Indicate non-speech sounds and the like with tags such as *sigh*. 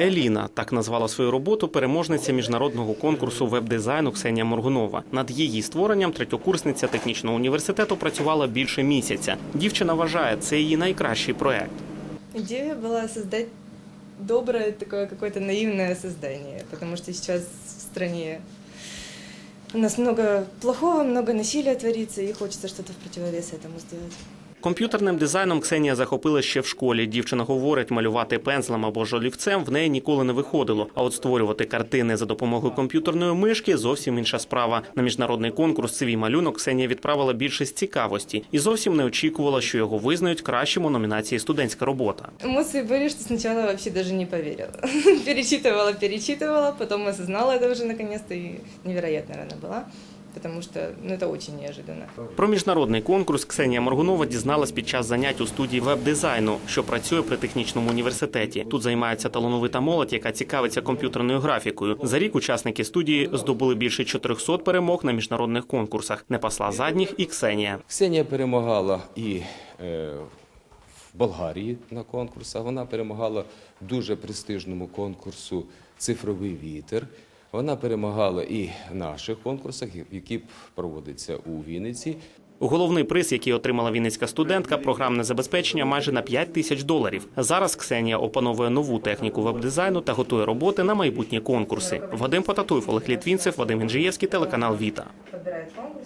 Еліна так назвала свою роботу переможниця міжнародного конкурсу веб-дизайну Ксенія Моргунова. Над її створенням третьокурсниця технічного університету працювала більше місяця. Дівчина вважає, це її найкращий проект. Идея была создать доброе такое какое-то наивное создание, потому что в стране у нас много плохого, много насилия творится, и хочется что-то в противовес этому сделать. Комп'ютерним дизайном Ксенія захопила ще в школі. Дівчина говорить, малювати пензлем або ж олівцем в неї ніколи не виходило. А от створювати картини за допомогою комп'ютерної мишки зовсім інша справа. На міжнародний конкурс свій малюнок Ксенія відправила більше з цікавості і зовсім не очікувала, що його визнають кращим у номінації студентська робота. Эмоции были, что сначала вообще даже не поверила. *laughs* перечитывала, перечитывала, потом осознала это уже наконец-то, и невероятно рано была, потому что ну, это очень неожиданно. Про міжнародний конкурс Ксенія Моргунова дізналась під час занять у студії веб-дизайну, що працює при технічному університеті. Тут займається талановита молодь, яка цікавиться комп'ютерною графікою. За рік учасники студії здобули більше 400 перемог на міжнародних конкурсах. Не пасла задніх і Ксенія. Ксенія перемагала і е, в Болгарії на конкурсах. Вона перемагала в дуже престижному конкурсу Цифровий вітер. Вона перемагала і в наших конкурсах, які проводяться у Вінниці. Головний приз, який отримала вінницька студентка, програмне забезпечення майже на 5 тисяч доларів. Зараз Ксенія опановує нову техніку веб-дизайну та готує роботи на майбутні конкурси. Вадим Потатуєв, Олег Літвінцев, Вадим Інжиєвський, телеканал Віта.